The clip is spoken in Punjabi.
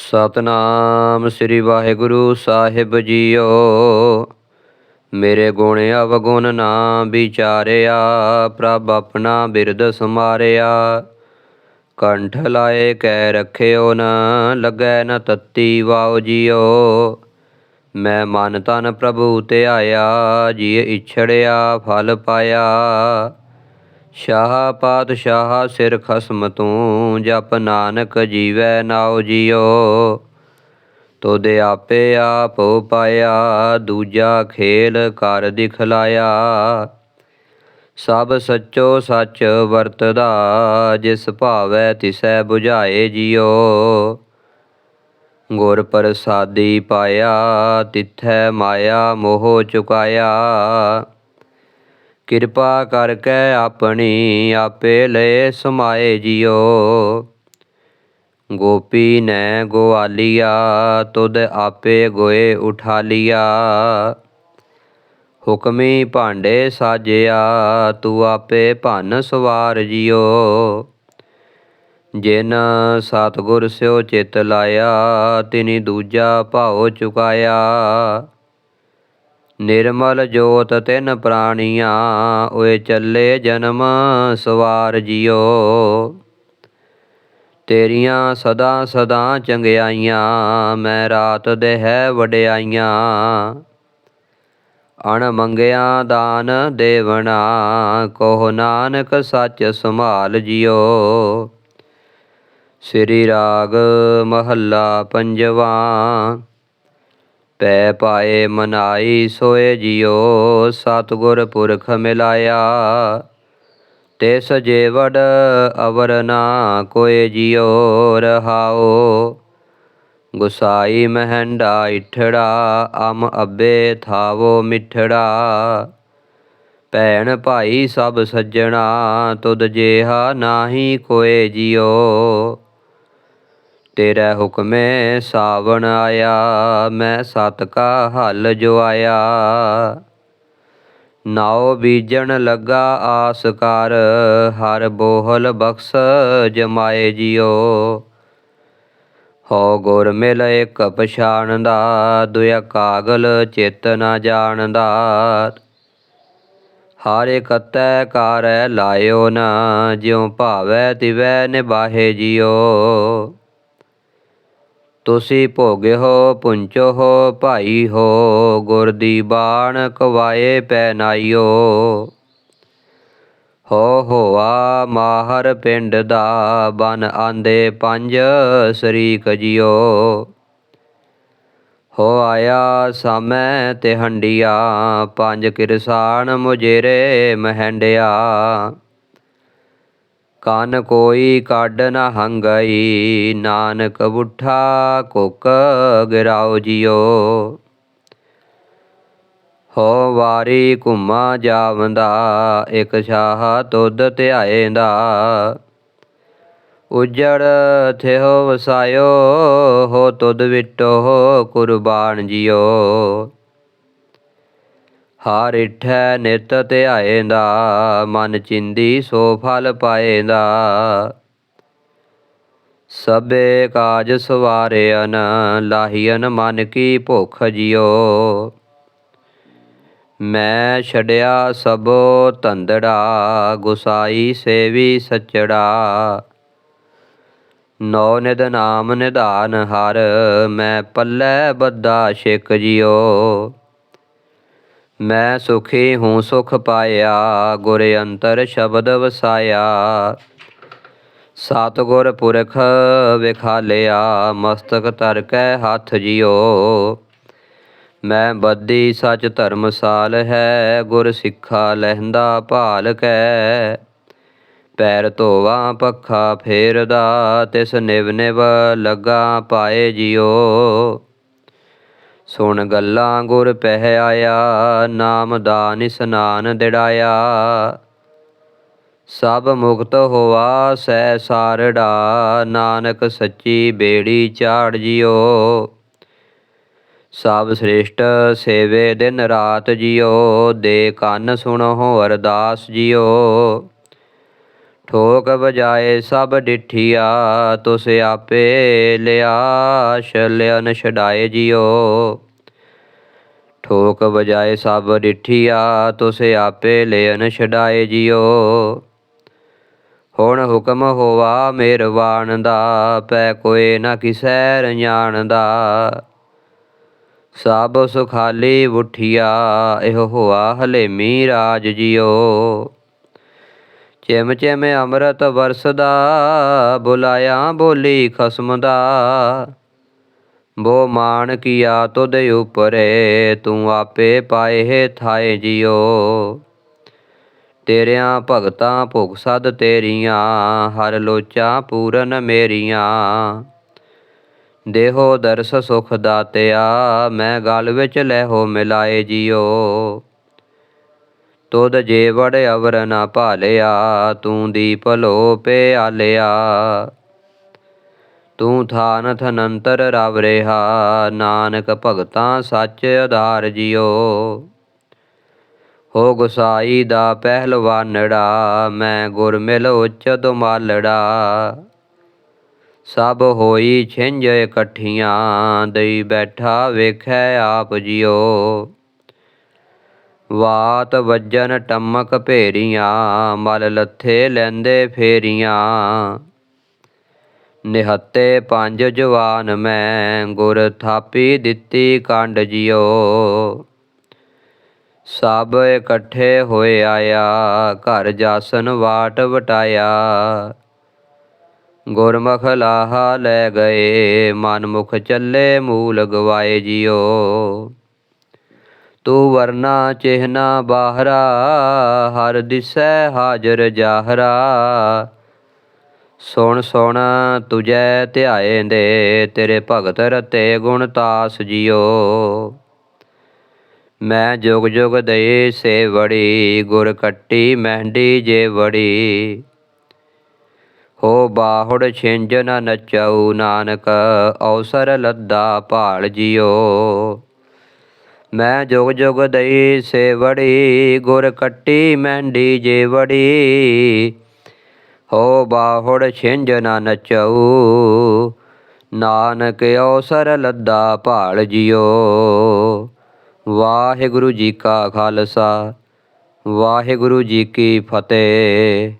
ਸਤਨਾਮ ਸ੍ਰੀ ਵਾਹਿਗੁਰੂ ਸਾਹਿਬ ਜੀਓ। ਮੇਰੇ ਗੁਣ ਅਵਗੁਣ ਨਾ ਵਿਚਾਰਿਆ, ਪ੍ਰਭ ਆਪਣਾ ਬਿਰਦ ਸਮਾਰਿਆ। ਕੰਠ ਲਾਏ ਕੈ ਰਖਿਓ ਨ, ਲੱਗੈ ਨ ਤਤੀ ਵਾਉ ਜੀਓ। ਮੈਂ ਮਨ ਤਨ ਪ੍ਰਭੂ ਤੇ ਆਇਆ ਜੀ ਇਛੜਿਆ, ਫਲ ਪਾਇਆ। ਸ਼ਾਹ ਪਾਤਸ਼ਾਹ ਸਿਰ ਖਸਮ ਤੂੰ ਜਪ ਨਾਨਕ ਜੀਵੈ ਨਾਉ ਜੀਓ। ਤੋਦੇ ਆਪੇ ਆਪ ਪਾਇਆ, ਦੂਜਾ ਖੇਲ ਕਰ ਦਿਖਲਾਇਆ। ਸਭ ਸੱਚੋ ਸੱਚ ਵਰਤਦਾ, ਜਿਸ ਭਾਵੈ ਤਿਸੈ 부ਝਾਏ ਜੀਓ। ਗੁਰ ਪ੍ਰਸਾਦੀ ਪਾਇਆ, ਤਿਥੈ ਮਾਇਆ ਮੋਹ ਚੁਕਾਇਆ। ਕਿਰਪਾ ਕਰਕੇ ਆਪਣੀ ਆਪੇ ਲਏ ਸਮਾਏ ਜਿਓ। ਗੋਪੀ ਨੇ ਗੋਆਲੀਆ ਤੁਧ ਆਪੇ ਗੋਏ ਉਠਾ ਲਿਆ ਹੁਕਮੀ ਭਾਂਡੇ ਸਾਜਿਆ, ਤੂੰ ਆਪੇ ਭੰਨ ਸਵਾਰ ਜਿਓ। ਜਿਨ ਸਤਿਗੁਰ ਸਿਓ ਚਿਤ ਲਾਇਆ, ਤਿਨੀ ਦੂਜਾ ਭਾਉ ਚੁਕਾਇਆ। ਨਿਰਮਲ ਜੋਤ ਤਿਨ ਪ੍ਰਾਣੀਆਂ, ਓਏ ਚੱਲੇ ਜਨਮ ਸਵਾਰ ਜਿਓ ਤੇਰੀਆਂ ਸਦਾ ਸਦਾ ਚੰਗਿਆਈਆਂ, ਮੈਂ ਰਾਤ ਦੇ ਹੈ ਵਡਿਆਈਆਂ। ਅਣ ਮੰਗਿਆ ਦਾਨ ਦੇਵਣਾ, ਕੋਹ ਨਾਨਕ ਸੱਚ ਸੰਭਾਲ ਜਿਓ ਸ੍ਰੀ ਰਾਗ ਮਹੱਲਾ ਪੰਜਵਾ ਪੈ ਪਾਏ ਮਨਾਈ ਸੋਏ ਜਿਉ, ਸਤਿਗੁਰ ਪੁਰਖ ਮਿਲਾਇਆ। ਤਿਸ ਜੇਵੜ ਅਵਰ ਨਾ ਕੋਏ ਜਿਉ ਰਹਾਓ ਗੁਸਾਈ ਮਹਿੰਡਾ ਇਠੜਾ, ਅਮ ਅੱਬੇ ਥਾਵੋ ਮਿਠੜਾ। ਭੈਣ ਭਾਈ ਸਭ ਸੱਜਣਾ, ਤੁਧ ਜੇਹਾ ਨਾਹੀ ਕੋਏ ਜਿਉ। ਤੇਰਾ ਹੁਕਮੇ ਸਾਵਣ ਆਇਆ, ਮੈਂ ਸਤ ਕਾ ਹੱਲ ਜੋ ਆਇਆ ਨਾਉ ਬੀਜਣ ਲੱਗਾ ਆਸ ਕਰ, ਹਰ ਬੋਹਲ ਬਖਸ਼ ਜਮਾਏ ਜਿਓ। ਹੋ ਗੁਰ ਮਿਲ ਇੱਕ ਪਛਾਣਦਾ ਦੁਆ ਕਾਗਲ ਚਿਤ ਨਾ ਜਾਣਦਾ। ਹਰ ਇਕਤੈ ਕਾਰੈ ਲਾਇਓ ਨਾ, ਜਿਉ ਭਾਵੈ ਤਿਵੈ ਨਿਬਾਹੇ ਜਿਓ। ਤੁਸੀਂ ਭੋਗਿਓ ਪੁੰਚੋ ਹੋ, ਭਾਈ ਹੋ, ਗੁਰ ਦੀ ਬਾਣ ਕਵਾਏ ਪੈ ਨਾਈਓ ਹੋ ਹੋਆ ਮਾਹਰ ਪਿੰਡ ਦਾ ਬਨ ਆਂਦੇ ਪੰਜ ਸਰੀਕ ਜਿਓ। ਹੋ ਆਇਆ ਸਮੈ ਤੇ ਹੰਡੀਆਂ ਪੰਜ ਕਿਰਸਾਨ ਮੁਜੇਰੇ ਮਹਿੰਡਿਆ। ਕਨ ਕੋਈ ਕੱਢ ਨ ਹੰਗਈ। ਨਾਨਕ ਬੁੱਠਾ ਕੁਕ ਗਿਰਾਓ ਜਿਓ। ਹੋ ਵਾਰੀ ਘੁਮਾ ਜਾਵੰਦਾ, ਇਕ ਸ਼ਾਹ ਤੁਧ ਧਿਆਏਂਦਾ। ਉਜੜ ਥਿਓ ਵਸਾਇਓ, ਹੋ ਤੁਧ ਵਿਟੋ ਕੁਰਬਾਨ ਜਿਓ। ਹਰ ਇਠੈ ਧਿਆਏ ਦਾ ਮਨ ਚਿੰਦੀ ਸੋ ਫਲ ਪਾਏਂਦਾ। ਸਭੇ ਕਾਜ ਸਵਾਰਿਅਨ ਲਾਹੀਨ ਮਨ ਕੀ ਭੁਖ ਜਿਓ ਮੈਂ ਛੜਿਆ ਸਭੋ ਤੰਦੜਾ ਗੁਸਾਈ ਸੇਵੀ ਸਚੜਾ। ਨੌ ਨਿਦ ਨਾਮ ਨਿਧਾਨ ਹਰ, ਮੈਂ ਪੱਲੇ ਬੱਦਾ ਛਿਕ ਜਿਓ ਮੈਂ ਸੁਖੀ ਹੂੰ ਸੁਖ ਪਾਇਆ, ਗੁਰ ਅੰਤਰ ਸ਼ਬਦ ਵਸਾਇਆ। ਸਤਿਗੁਰ ਪੁਰਖ ਵਿਖਾਲਿਆ, ਮਸਤਕ ਧਰ ਕੈ ਹੱਥ ਜਿਓ ਮੈਂ ਬੱਦੀ ਸਚ ਧਰਮਸਾਲ ਹੈ, ਗੁਰ ਸਿੱਖਾ ਲਹਿੰਦਾ ਭਾਲ ਕੈ। ਪੈਰ ਧੋਵਾ ਪੱਖਾ ਫੇਰਦਾ, ਤਿਸ ਨਿਵ ਨਿਵ ਲੱਗਾ ਪਾਏ ਜਿਓ ਸੁਣ ਗੱਲਾਂ ਗੁਰ ਪਹਿ ਆਇਆ, ਨਾਮ ਦਾਨ ਇਸਨਾਨ ਦਿੜਾਇਆ। ਸਭ ਮੁਕਤ ਹੋਵਾ ਸੈ ਸਾਰੜਾ, ਨਾਨਕ ਸੱਚੀ ਬੇੜੀ ਚਾੜ ਜਿਓ। ਸਭ ਸ੍ਰੇਸ਼ਟ ਸੇਵੇ ਦਿਨ ਰਾਤ ਜਿਓ, ਦੇ ਕੰਨ ਸੁਣੋ ਅਰਦਾਸ ਜਿਓ। ਠੋਕ ਬਜਾਏ ਸਭ ਡਿਠੀਆ, ਤੁਸ ਆਪੇ ਲਿਆ ਛਲਿਅਨ ਛਡਾਏ ਜਿਓ। ਠੋਕ ਬਜਾਏ ਸਭ ਡਿਠੀਆ, ਤੁਸ ਆਪੇ ਲਿਅਨ ਛਡਾਏ ਜਿਓ। ਹੁਣ ਹੁਕਮ ਹੋਵਾ ਮਿਹਰਬਾਨ ਦਾ, ਪੈ ਕੋਏ ਨਾ ਕਿਸੈ ਰਜਾਣਦਾ ਸਭ ਸੁਖਾਲੀ ਉਠਿਆ, ਇਹ ਹੋਆ ਹਲੇਮੀ ਰਾਜ ਜਿਓ। ਚਿਮ ਚਿਮ ਅੰਮ੍ਰਿਤ ਵਰਸਦਾ, ਬੁਲਾਇਆ ਬੋਲੀ ਖਸਮ ਦਾ ਬੋ ਮਾਨ ਕੀਆ ਤੁਧ ਉਪਰੇ, ਤੂੰ ਆਪੇ ਪਾਏ ਥਾਏ ਜਿਓ ਤੇਰਿਆਂ ਭਗਤਾਂ ਭੁਖ ਸਦ ਤੇਰੀਆਂ, ਹਰ ਲੋਚਾਂ ਪੂਰਨ ਮੇਰੀਆਂ। ਦੇਹੋ ਦਰਸ ਸੁਖ ਦਾਤਿਆ, ਮੈਂ ਗਲ ਵਿੱਚ ਲੈਹੋ ਮਿਲਾਏ ਜਿਓ ਤੁਧ ਜੇਵੜ ਅਵਰ ਨਾ ਭਾਲਿਆ, ਤੂੰ ਦੀਪ ਲੋ ਪਿਆਲਿਆ ਤੂੰ ਥਾਨ ਥਨੰਤਰ ਰਵ ਰਿਹਾ, ਨਾਨਕ ਭਗਤਾਂ ਸੱਚ ਆਧਾਰ ਜਿਓ ਹੋ ਗੁਸਾਈ ਦਾ ਪਹਿਲਵਾਨੜਾ, ਮੈਂ ਗੁਰ ਮਿਲ ਉੱਚ ਦੁਮਾਲੜਾ। ਸਭ ਹੋਈ ਛਿੰਝ ਇਕੱਠੀਆਂ, ਦਈ ਬੈਠਾ ਵੇਖੈ ਆਪ ਜਿਓ ਵਾਤ ਵੱਜਨ ਟਮਕ ਭੇਰੀਆਂ, ਮਲ ਲੱਥੇ ਲੈਂਦੇ ਫੇਰੀਆਂ। ਨਿਹੱਤੇ ਪੰਜ ਜਵਾਨ ਮੈਂ, ਗੁਰ ਥਾਪੀ ਦਿੱਤੀ ਕੰਡ ਜਿਓ ਸਭ ਇਕੱਠੇ ਹੋਏ ਆਇਆ, ਘਰ ਜਾਸਨ ਵਾਟ ਵਟਾਇਆ। ਗੁਰਮੁਖ ਲਾਹਾ ਲੈ ਗਏ, ਮਨਮੁਖ ਚੱਲੇ ਮੂਲ ਗਵਾਏ ਜਿਓ ਤੂੰ ਵਰਨਾ ਚਿਹਨਾ ਬਾਹਰਾ, ਹਰ ਦਿਸੈ ਹਾਜ਼ਰ ਜਾਹਰਾ। ਸੁਣ ਸੁਣ ਤੁਜੈ ਧਿਆਏ ਦੇ, ਤੇਰੇ ਭਗਤ ਰਤੇ ਗੁਣ ਤਾਸ ਜਿਉ ਮੈਂ ਜੁਗ ਜੁਗ ਦੇ ਸੇ ਵੜੀ, ਗੁਰ ਕੱਟੀ ਮਹਿੰਦੀ ਜੇ ਵੜੀ। ਹੋ ਬਾਹੁੜ ਛਿੰਝ ਨ ਨਚਉ ਨਾਨਕ, ਔਸਰ ਲੱਦਾ ਭਾਲ ਜਿਓ। ਮੈਂ ਜੁਗ ਜੁਗ ਦਈ ਸੇਵੜੀ ਗੁਰ ਕੱਟੀ ਮਹਿੰਦੀ ਜੇਵੜੀ ਹੋ ਬਾਹੁੜ ਛਿੰਝ ਨਾ ਨਚਉ ਨਾਨਕ ਅਵਸਰ ਲੱਦਾ ਭਾਲ ਜਿਓ ਵਾਹਿਗੁਰੂ ਜੀ ਕਾ ਖਾਲਸਾ, ਵਾਹਿਗੁਰੂ ਜੀ ਕੀ ਫਤਿਹ।